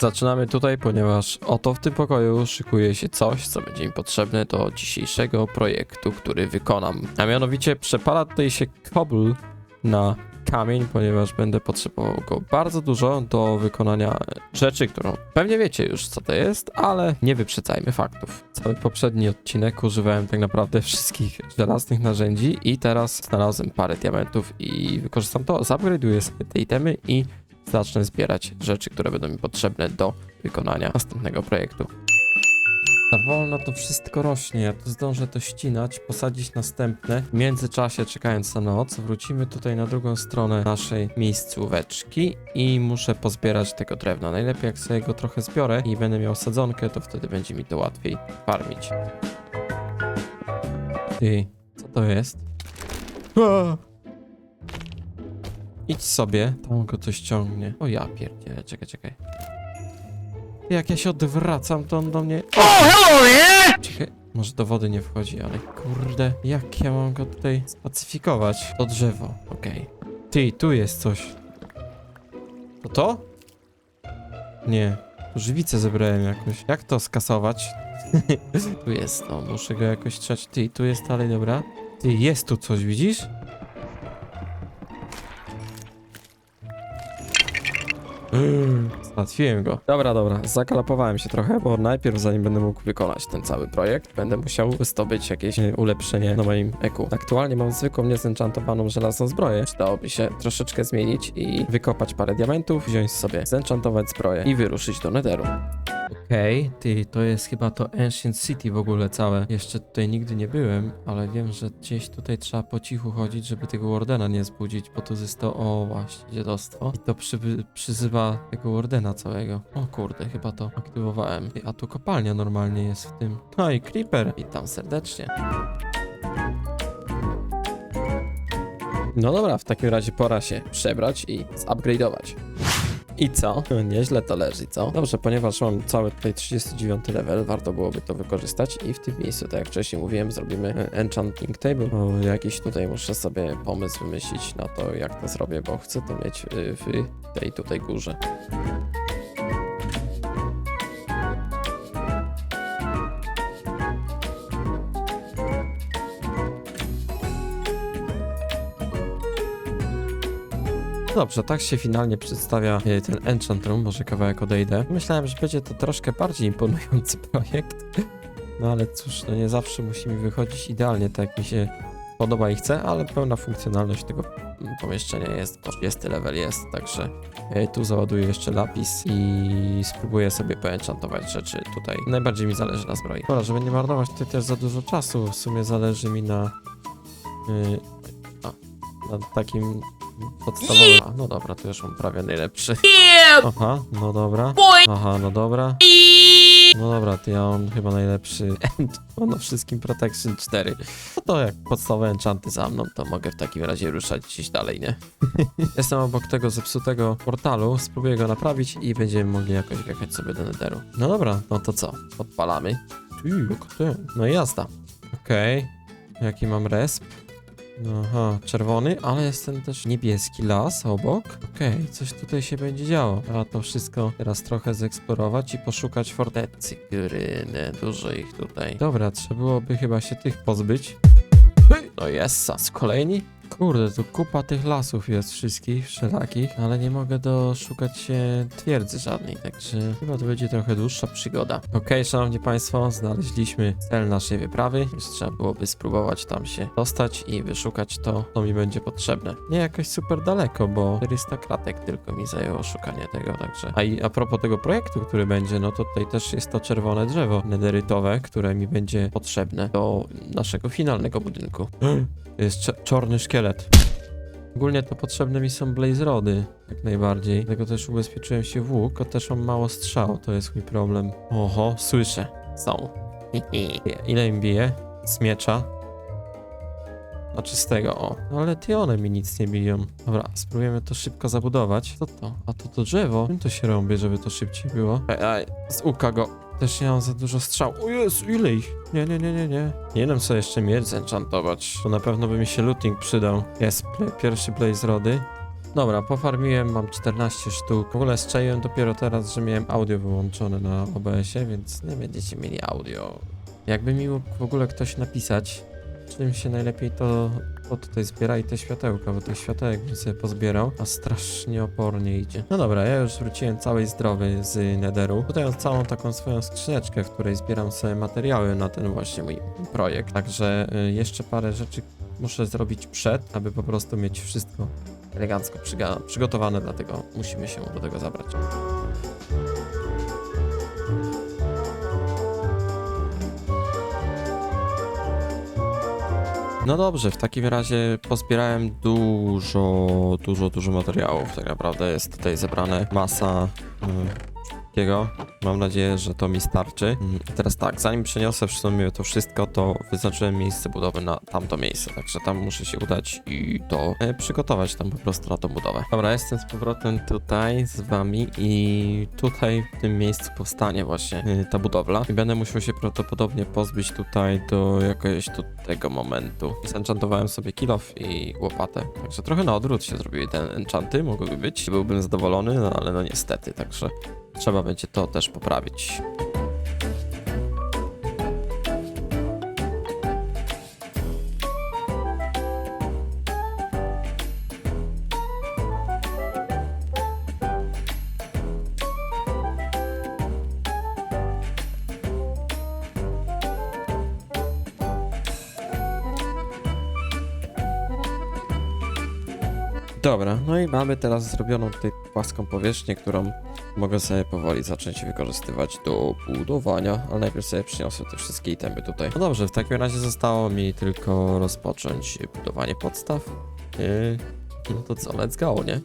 Zaczynamy tutaj, ponieważ oto w tym pokoju szykuje się coś, co będzie mi potrzebne do dzisiejszego projektu, który wykonam. A mianowicie przepala tutaj się kobl na kamień, ponieważ będę potrzebował go bardzo dużo do wykonania rzeczy, którą pewnie wiecie już co to jest, ale nie wyprzedzajmy faktów. Cały poprzedni odcinek używałem tak naprawdę wszystkich żelaznych narzędzi i teraz znalazłem parę diamentów i wykorzystam to, zupgrade'uję sobie te itemy i zacznę zbierać rzeczy, które będą mi potrzebne do wykonania następnego projektu. Za wolno to wszystko rośnie, ja tu zdążę to ścinać, posadzić następne. W międzyczasie, czekając na noc, wrócimy tutaj na drugą stronę naszej miejscóweczki i muszę pozbierać tego drewna. Najlepiej jak sobie go trochę zbiorę i będę miał sadzonkę, to wtedy będzie mi to łatwiej farmić. Ty, co to jest? A! Idź sobie, tam go coś ciągnie. O ja pierdzielę, czekaj, czekaj. Jak ja się odwracam, to on do mnie... Czekaj, może do wody nie wchodzi, ale kurde, jak ja mam go tutaj spacyfikować? To drzewo, okej. Ty, tu jest coś. To to? Nie, tu żywicę zebrałem jakoś. Jak to skasować? tu jest, no, muszę go jakoś trzeć. Ty, tu jest dalej, dobra. Ty, jest tu coś, widzisz? Załatwiłem go. Dobra, dobra, zakalapowałem się trochę, bo najpierw zanim będę mógł wykonać ten cały projekt, będę musiał zdobyć jakieś e, ulepszenie na moim eku. Aktualnie mam zwykłą, niezenchantowaną żelazną zbroję. Przydałoby się troszeczkę zmienić i wykopać parę diamentów, wziąć sobie, zenchantować zbroję i wyruszyć do netheru. Okej, ty, to jest chyba to Ancient City w ogóle całe. Jeszcze tutaj nigdy nie byłem, ale wiem, że gdzieś tutaj trzeba po cichu chodzić, żeby tego Wardena nie zbudzić, bo tu jest to, o właśnie, dziadostwo. I to przyby, przyzywa tego Wardena całego. O kurde, chyba to aktywowałem. Ty, A tu kopalnia normalnie jest w tym. No i Creeper, witam serdecznie. No dobra, w takim razie pora się przebrać i zupgrade'ować. I co? Nieźle to leży, co? Dobrze, ponieważ mam cały tutaj 39 level, warto byłoby to wykorzystać i w tym miejscu, tak jak wcześniej mówiłem, zrobimy enchanting table. O, jakiś tutaj muszę sobie pomysł wymyślić na to, jak to zrobię, bo chcę to mieć y, w tej tutaj górze. Dobrze, tak się finalnie przedstawia e, ten Enchant Room, może kawałek odejdę. Myślałem, że będzie to troszkę bardziej imponujący projekt, no ale cóż, no nie zawsze musi mi wychodzić idealnie tak jak mi się podoba i chce, ale pełna funkcjonalność tego pomieszczenia jest, bo 30 level jest, także e, tu załaduję jeszcze lapis i spróbuję sobie poenchantować rzeczy tutaj. Najbardziej mi zależy na zbroi. Dobra, żeby nie marnować tutaj też za dużo czasu, w sumie zależy mi na... y, a, na takim podstawowym... A, no dobra, to już mam prawie najlepszy. Aha, no dobra. Aha, no dobra. No dobra, to ja mam chyba najlepszy end na wszystkim Protection 4. No to jak podstawowe enchanty za mną, to mogę w takim razie ruszać gdzieś dalej, nie? Jestem obok tego zepsutego portalu, spróbuję go naprawić i będziemy mogli jakoś wjechać sobie do netheru. No dobra, no to co? Odpalamy. Ty, jak ten. No i jazda. Okej. Jaki mam resp? Aha, czerwony, ale jest ten też niebieski las obok. Okej, coś tutaj się będzie działo. Trzeba to wszystko teraz trochę zeksplorować i poszukać fortecy. Gryny, dużo ich tutaj. Dobra, trzeba byłoby chyba się tych pozbyć. No jest, z kolejni? Kurde, tu kupa tych lasów jest wszystkich, wszelakich, ale nie mogę doszukać się twierdzy żadnej, także chyba to będzie trochę dłuższa przygoda. Okej, szanowni państwo, znaleźliśmy cel naszej wyprawy, już trzeba byłoby spróbować tam się dostać i wyszukać to, co mi będzie potrzebne. Nie jakoś super daleko, bo 400 kratek tylko mi zajęło szukanie tego, także... A i a propos tego projektu, który będzie, no to tutaj też jest to czerwone drzewo nederytowe, które mi będzie potrzebne do naszego finalnego budynku. Jest czarny szkielet. Ogólnie to potrzebne mi są blaze rody, jak najbardziej. Dlatego też ubezpieczyłem się w łuk, a też mam mało strzał, to jest mój problem. Oho, słyszę. Są. Ile im bije? Z miecza? Znaczy z tego, o. No ale ty one mi nic nie biją. Dobra, spróbujemy to szybko zabudować. Co to? A to to drzewo? Czym to się robi, żeby to szybciej było? Ej, ej, z uka go. Też nie mam za dużo strzał. O Jezu, ile ich? Nie, nie, nie, nie, nie. Nie wiem co jeszcze mieć zenchantować. To na pewno by mi się looting przydał. Jest pla- pierwszy blaze rody. Dobra, pofarmiłem, mam 14 sztuk. W ogóle strzeliłem dopiero teraz, że miałem audio wyłączone na OBS-ie, więc nie będziecie mieli audio. Jakby mi mógł w ogóle ktoś napisać, czym się najlepiej to, to tutaj zbiera i te światełka, bo tych światełek bym sobie pozbierał, a strasznie opornie idzie. No dobra, ja już wróciłem cały zdrowy z Netheru. Tutaj mam całą taką swoją skrzyneczkę, w której zbieram sobie materiały na ten właśnie mój projekt. Także y, jeszcze parę rzeczy muszę zrobić przed, aby po prostu mieć wszystko elegancko przygotowane, dlatego musimy się do tego zabrać. No dobrze, w takim razie pozbierałem dużo, dużo, dużo materiałów. Tak naprawdę jest tutaj zebrane masa mm, wszystkiego. Mam nadzieję, że to mi starczy. Mm, teraz tak, zanim przeniosę w sumie to wszystko, to wyznaczyłem miejsce budowy na tamto miejsce, także tam muszę się udać i to e, przygotować tam po prostu na tą budowę. Dobra, jestem z powrotem tutaj z wami i tutaj w tym miejscu powstanie właśnie e, ta budowla i będę musiał się prawdopodobnie pozbyć tutaj do jakiegoś tu tego momentu. Zenchantowałem sobie kilof i łopatę, także trochę na odwrót się zrobiły te enchanty, mogłyby być. Byłbym zadowolony, no ale no niestety, także trzeba będzie to też poprawić. Dobra, no i mamy teraz zrobioną tutaj płaską powierzchnię, którą mogę sobie powoli zacząć wykorzystywać do budowania, ale najpierw sobie przyniosę te wszystkie itemy tutaj. No dobrze, w takim razie zostało mi tylko rozpocząć budowanie podstaw. Yy, no to co, let's go, nie?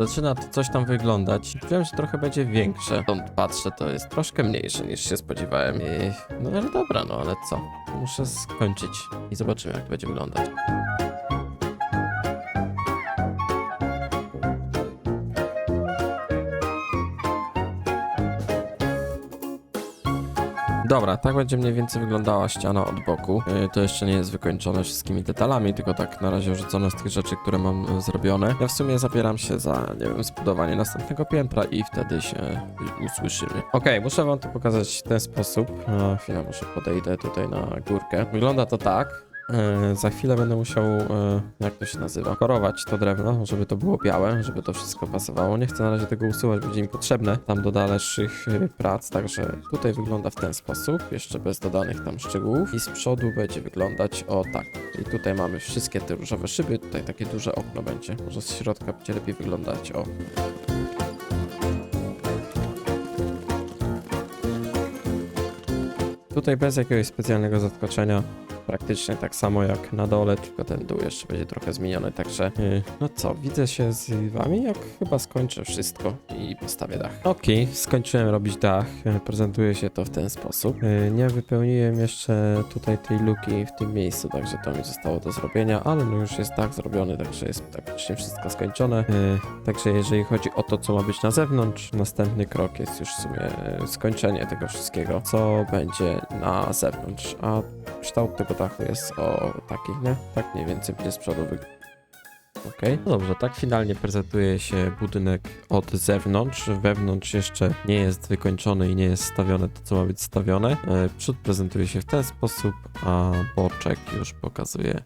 Zaczyna to coś tam wyglądać. Wiem, że trochę będzie większe. Stąd patrzę, to jest troszkę mniejsze niż się spodziewałem. I... No ale dobra, no ale co? Muszę skończyć i zobaczymy, jak to będzie wyglądać. Dobra, tak będzie mniej więcej wyglądała ściana od boku. Yy, to jeszcze nie jest wykończone wszystkimi detalami, tylko tak na razie rzucone z tych rzeczy, które mam y, zrobione. Ja w sumie zabieram się za, nie wiem, zbudowanie następnego piętra i wtedy się usłyszymy. Okej, muszę wam to pokazać w ten sposób. A, chwilę, może podejdę tutaj na górkę. Wygląda to tak. E, za chwilę będę musiał, e, jak to się nazywa, korować to drewno, żeby to było białe, żeby to wszystko pasowało. Nie chcę na razie tego usuwać, będzie mi potrzebne tam do dalszych e, prac, także tutaj wygląda w ten sposób, jeszcze bez dodanych tam szczegółów i z przodu będzie wyglądać o tak. I tutaj mamy wszystkie te różowe szyby, tutaj takie duże okno będzie, może z środka będzie lepiej wyglądać, o. Tutaj bez jakiegoś specjalnego zaskoczenia praktycznie tak samo jak na dole, tylko ten dół jeszcze będzie trochę zmieniony, także yy, no co, widzę się z wami, jak chyba skończę wszystko i postawię dach. Okej, skończyłem robić dach, yy, prezentuje się to w ten sposób. Yy, nie wypełniłem jeszcze tutaj tej luki w tym miejscu, także to mi zostało do zrobienia, ale no już jest dach zrobiony, także jest praktycznie wszystko skończone. Yy, także jeżeli chodzi o to, co ma być na zewnątrz, następny krok jest już w sumie yy, skończenie tego wszystkiego, co będzie na zewnątrz, a kształt tego dachu jest o taki, nie? Tak mniej więcej będzie z przodu wyglądał. Okej, no dobrze, tak finalnie prezentuje się budynek od zewnątrz. Wewnątrz jeszcze nie jest wykończony i nie jest stawione to, co ma być stawione. E, Przód prezentuje się w ten sposób, a boczek już pokazuje.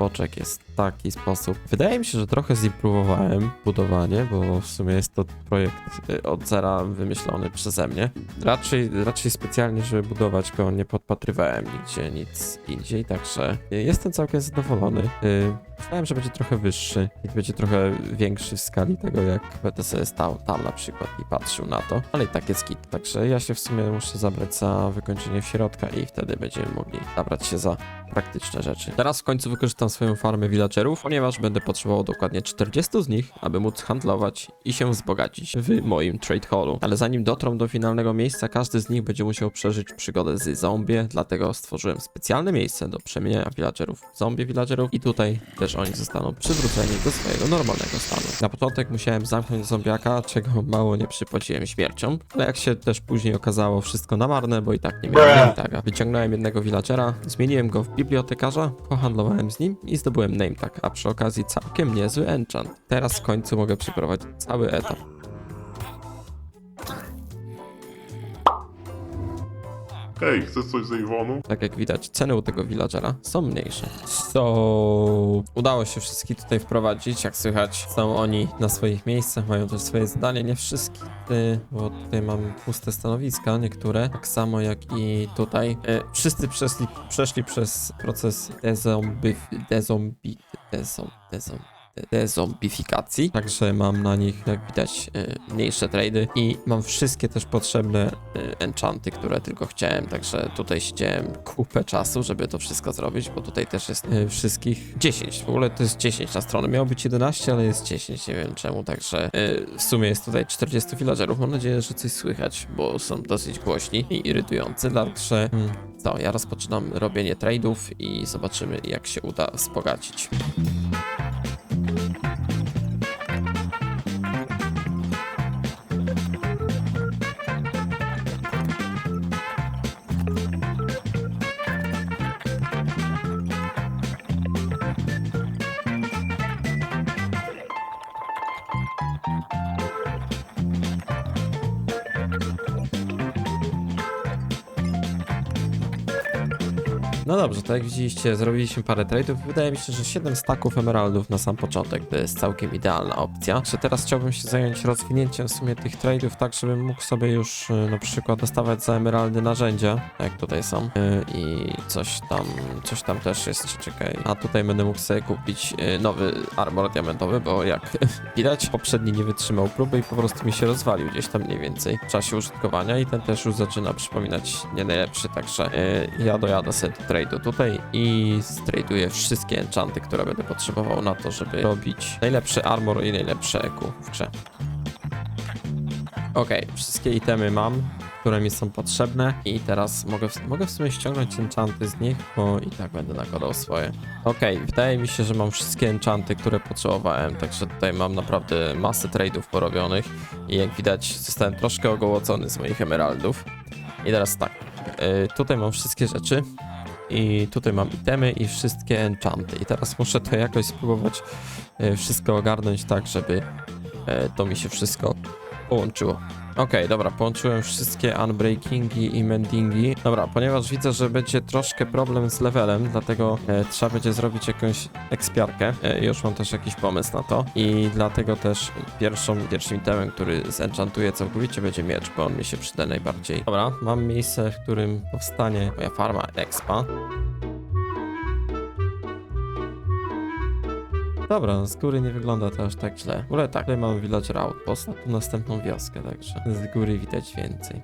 Boczek jest w taki sposób. Wydaje mi się, że trochę zimprowowałem budowanie, bo w sumie jest to projekt e, od zera wymyślony przeze mnie. Raczej, raczej specjalnie, żeby budować go, nie podpatrywałem nigdzie nic indziej, także e, jestem całkiem zadowolony. Myślałem, że będzie trochę wyższy i będzie trochę większy w skali tego, jak będę sobie stał tam na przykład i patrzył na to, ale i tak jest kit. Także ja się w sumie muszę zabrać za wykończenie w środka i wtedy będziemy mogli zabrać się za praktyczne rzeczy. Teraz w końcu wykorzystam swoją farmę villagerów, ponieważ będę potrzebował dokładnie 40 z nich, aby móc handlować i się wzbogacić w moim trade hallu. Ale zanim dotrą do finalnego miejsca, każdy z nich będzie musiał przeżyć przygodę z zombie, dlatego stworzyłem specjalne miejsce do przemieniania villagerów w zombie villagerów i tutaj też oni zostaną przywróceni do swojego normalnego stanu. Na początek musiałem zamknąć zombiaka, czego mało nie przypłaciłem śmiercią, ale jak się też później okazało, wszystko na marne, bo i tak nie miałem name taga. Wyciągnąłem jednego villagera, zmieniłem go w bibliotekarza, pohandlowałem z nim i zdobyłem name tag, a przy okazji całkiem niezły enchant. Teraz w końcu mogę przeprowadzić cały etap. Hej, chcesz coś z Avonu? Tak jak widać, ceny u tego villagera są mniejsze. So... Udało się wszystkich tutaj wprowadzić, jak słychać. Są oni na swoich miejscach, mają też swoje zdanie. Nie wszystkich, y, bo tutaj mam puste stanowiska, niektóre. Tak samo jak i tutaj. Y, Wszyscy przeszli, przeszli przez proces dezombi... dezombi... dezom... dezom... de- dezombifikacji, także mam na nich, jak widać, y, mniejsze trady i mam wszystkie też potrzebne y, enchanty, które tylko chciałem, także tutaj siedziałem kupę czasu, żeby to wszystko zrobić, bo tutaj też jest y, wszystkich 10, w ogóle to jest 10 na stronę, miało być 11, ale jest 10, nie wiem czemu, także w sumie jest tutaj 40 villagerów, mam nadzieję, że coś słychać, bo są dosyć głośni i irytujący, także hmm, co, ja rozpoczynam robienie tradeów i zobaczymy jak się uda wzbogacić. To jak widzieliście, zrobiliśmy parę tradeów. Wydaje mi się, że 7 staków emeraldów na sam początek to jest całkiem idealna opcja. Że teraz chciałbym się zająć rozwinięciem w sumie tych tradeów, tak żebym mógł sobie już y, na przykład dostawać za emeraldy narzędzia, jak tutaj są. Y, I coś tam, coś tam też jest, czekaj. A tutaj będę mógł sobie kupić y, nowy armor diamentowy, bo jak widać, poprzedni nie wytrzymał próby i po prostu mi się rozwalił gdzieś tam mniej więcej w czasie użytkowania i ten też już zaczyna przypominać nie najlepszy, także ja dojadę sobie do trade'u tutaj i straduję wszystkie enchanty, które będę potrzebował na to, żeby robić najlepszy armor i najlepsze EQ w grze. Okej, wszystkie itemy mam, które mi są potrzebne i teraz mogę w, mogę w sumie ściągnąć enchanty z nich, bo i tak będę nakładał swoje. Okej, wydaje mi się, że mam wszystkie enchanty, które potrzebowałem, także tutaj mam naprawdę masę tradeów porobionych i jak widać zostałem troszkę ogołocony z moich emeraldów. I teraz tak, y, tutaj mam wszystkie rzeczy i tutaj mam itemy i wszystkie enchanty i teraz muszę to jakoś spróbować y, wszystko ogarnąć tak, żeby y, to mi się wszystko połączyło. Okej, dobra, połączyłem wszystkie unbreakingi i mendingi. Dobra, ponieważ widzę, że będzie troszkę problem z levelem, dlatego e, trzeba będzie zrobić jakąś ekspiarkę. E, już mam też jakiś pomysł na to. I dlatego też pierwszą, pierwszym itemem, który zenchantuje całkowicie będzie miecz, bo on mi się przyda najbardziej. Dobra, mam miejsce, w którym powstanie moja farma expa. Dobra, z góry nie wygląda to aż tak źle. W ogóle tak, tutaj mamy Villager Outpost, a tu następną wioskę, także z góry widać więcej.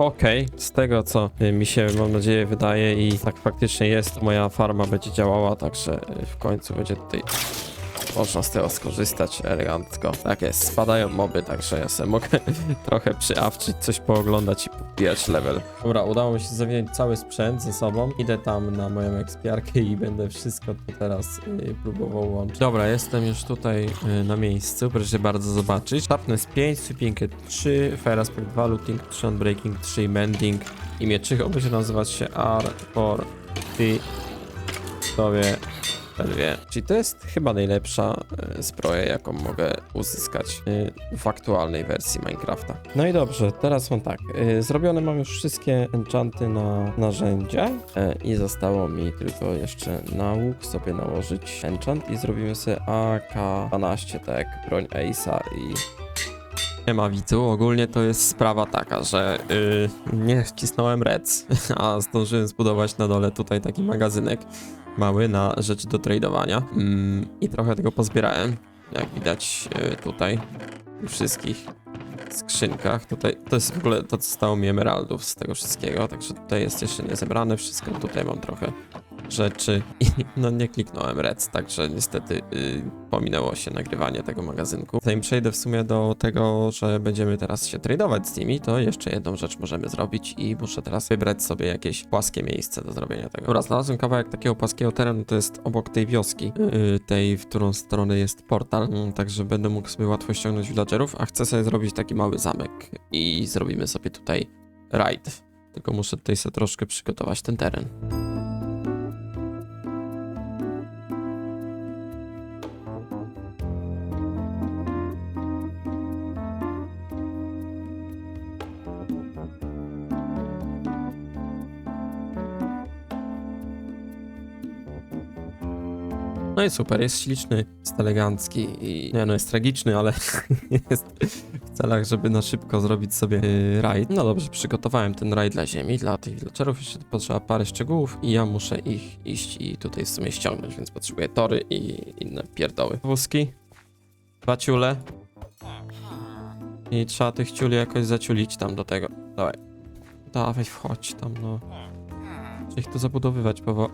Okej, z tego co y, mi się, mam nadzieję, wydaje i tak faktycznie jest, moja farma będzie działała, także y, w końcu będzie tutaj można z tego skorzystać elegancko. Tak jest, spadają moby, także ja sobie mogę trochę przyawczyć, coś pooglądać i pobijać level. Dobra, udało mi się zawinąć cały sprzęt ze sobą. Idę tam na moją ekspiarkę i będę wszystko to teraz y, próbował łączyć. Dobra, jestem już tutaj y, na miejscu, proszę bardzo zobaczyć. Sharpness 5, Sweeping 3, Fire Aspect 2, Looting 3, Unbreaking 3, Mending i mieczyk. On będzie nazywać się R4 T sobie Dwie. Czyli to jest chyba najlepsza e, zbroja, jaką mogę uzyskać e, w aktualnej wersji Minecrafta. No i dobrze, teraz mam tak. e, Zrobione mam już wszystkie enchanty na narzędzia i zostało mi tylko jeszcze na łuk sobie nałożyć enchant i zrobimy sobie AK-12, tak broń Ace'a i nie ma widzu, ogólnie to jest sprawa taka, że yy, nie wcisnąłem rec, a zdążyłem zbudować na dole tutaj taki magazynek mały na rzeczy do tradowania mm, i trochę tego pozbierałem, jak widać yy, tutaj w wszystkich skrzynkach. Tutaj to jest w ogóle to, co stało mi emeraldów z tego wszystkiego, także tutaj jest jeszcze nie zebrane wszystko, tutaj mam trochę rzeczy i no nie kliknąłem rec, także niestety yy, pominęło się nagrywanie tego magazynku. Zanim przejdę w sumie do tego, że będziemy teraz się tradować z nimi, to jeszcze jedną rzecz możemy zrobić i muszę teraz wybrać sobie jakieś płaskie miejsce do zrobienia tego. Dobra, znalazłem kawałek takiego płaskiego terenu, to jest obok tej wioski, yy, tej, w którą stronę jest portal, mm, także będę mógł sobie łatwo ściągnąć villagerów, a chcę sobie zrobić taki mały zamek i zrobimy sobie tutaj raid. Tylko muszę tutaj sobie troszkę przygotować ten teren. No i super, jest śliczny, jest elegancki i nie no, jest tragiczny, ale jest w celach, żeby na szybko zrobić sobie yy, rajd. No dobrze, przygotowałem ten rajd dla ziemi, dla tych villagerów, jeszcze potrzeba parę szczegółów i ja muszę ich iść i tutaj w sumie ściągnąć, więc potrzebuję tory i inne pierdoły. Wózki, dwa i trzeba tych ciuli jakoś zaciulić tam do tego. Dawaj, dawaj wchodź tam, no. Trzeba ich tu zabudowywać powoli.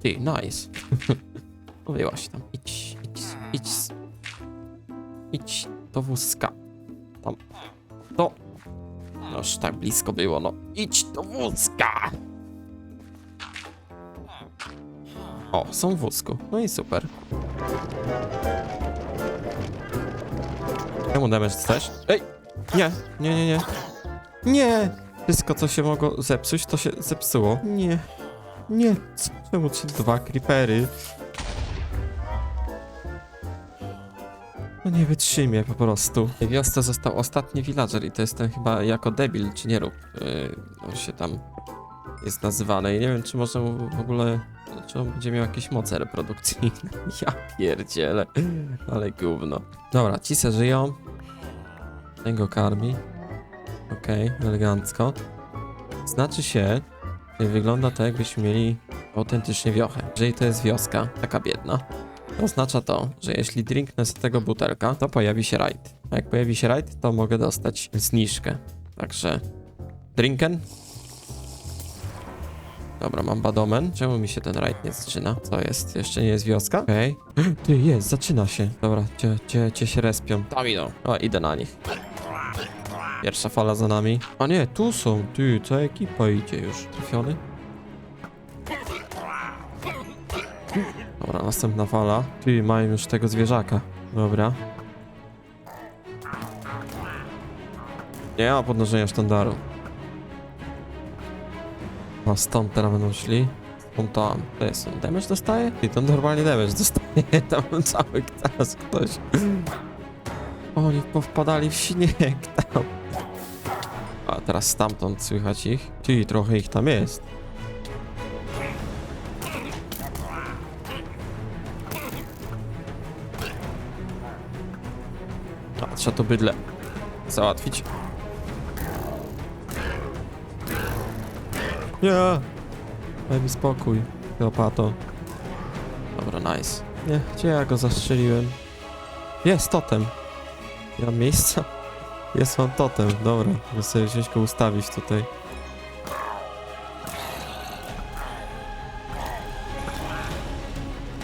Ty, nice. Mówiłaś tam. Idź, idź, idź. Idź do wózka. Tam. Do. Noż tak blisko było, no. Idź do wózka! O, są w wózku. No i super. Czemu damage chcesz? Ej! Nie, nie, nie, nie. Nie! Wszystko, co się mogło zepsuć, to się zepsuło. Nie. Nie. Czemu ci dwa creepery? Nie wytrzymie po prostu. W wiosce został ostatni villager i to jest ten chyba jako debil, czy nie rób. Yy, on się tam jest nazywany i nie wiem, czy może w ogóle, czy on będzie miał jakieś moce reprodukcyjne. Ja pierdzielę, ale gówno. Dobra, ci se żyją. Ten go karmi. Okej, elegancko. Znaczy się, wygląda to jakbyśmy mieli autentycznie wiochę. Jeżeli to jest wioska, taka biedna, Oznacza to, że jeśli drinknę z tego butelka, to pojawi się raid. A jak pojawi się raid, to mogę dostać zniżkę. Także drinken. Dobra, mam badomen. Czemu mi się ten raid nie zaczyna? Co jest? Jeszcze nie jest wioska? Okej. Ty, jest, zaczyna się. Dobra, cie, cie, cie się respią. Tam idą. O, idę na nich. Pierwsza fala za nami. A nie, tu są. Ty, cała ekipa idzie już. Trafiony? Dobra, następna fala. Ty, mają już tego zwierzaka. Dobra. Nie ma podnoszenia sztandaru. A stąd teraz będą szli. Stąd tam. To jest, on damage dostaje? I to normalnie damage dostaje. Tam cały teraz ktoś. Oni powpadali w śnieg tam. A teraz stamtąd słychać ich. Ty, trochę ich tam jest. Trzeba to bydle załatwić. Nie! Daj mi spokój, Kleopato. Dobra, nice. Nie, gdzie ja go zastrzeliłem? Jest totem. Nie mam miejsca? Jest mam totem, dobra. Muszę sobie wziąć go ustawić tutaj.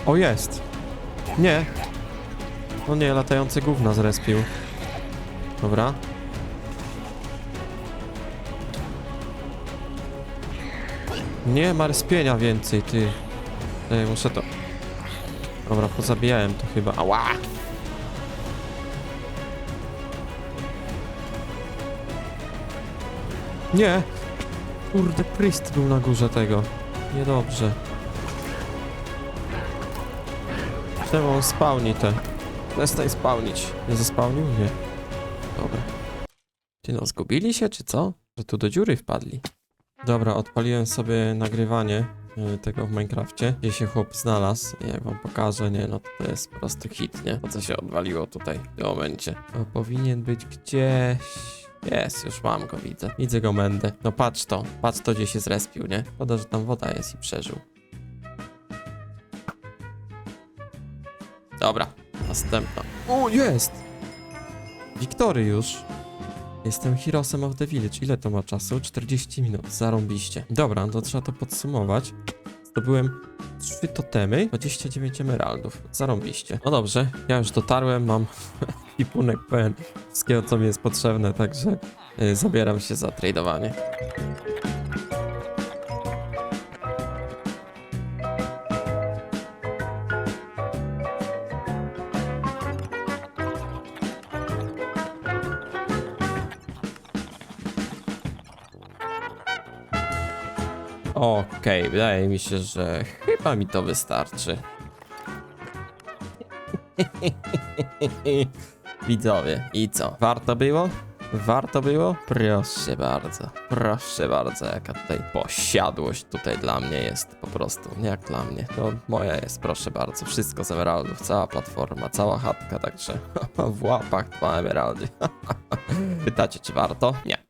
O, jest! Nie! O nie, latający gówna zrespił. Dobra. Nie ma respienia więcej, ty. Ej, muszę to... Dobra, pozabijałem to chyba. Ała! Nie! Kurde, Priest był na górze tego. Niedobrze. Czemu on spawni te? Przestań spawnić. Nie zespawnił? Nie. Dobra. Ty no, zgubili się, czy co? Że tu do dziury wpadli. Dobra, odpaliłem sobie nagrywanie y, tego w Minecrafcie, gdzie się chłop znalazł. Jak wam pokażę, nie, no to jest po prostu hit, nie? To co się odwaliło tutaj w tym momencie. O, powinien być gdzieś... Jest, już mam go, widzę. Widzę go, mędę. No patrz to, patrz to, gdzie się zrespił, nie? Szkoda, że tam woda jest i przeżył. Dobra, następna. O, jest! Wiktory już. Jestem Heroesem of the Village. Ile to ma czasu? 40 minut. Zarąbiście. Dobra, to trzeba to podsumować. Zdobyłem 3 totemy, 29 emeraldów. Zarąbiście. No dobrze, ja już dotarłem, mam ipunek pełen wszystkiego, co mi jest potrzebne, także y, zabieram się za tradowanie. Okej, wydaje mi się, że chyba mi to wystarczy. Widzowie, i co? Warto było? Warto było? Proszę bardzo, proszę bardzo, jaka tutaj posiadłość tutaj dla mnie jest po prostu, jak dla mnie. To moja jest, proszę bardzo, wszystko z emeraldów, cała platforma, cała chatka, także w łapach dwa emeraldy. Pytacie, czy warto? Nie.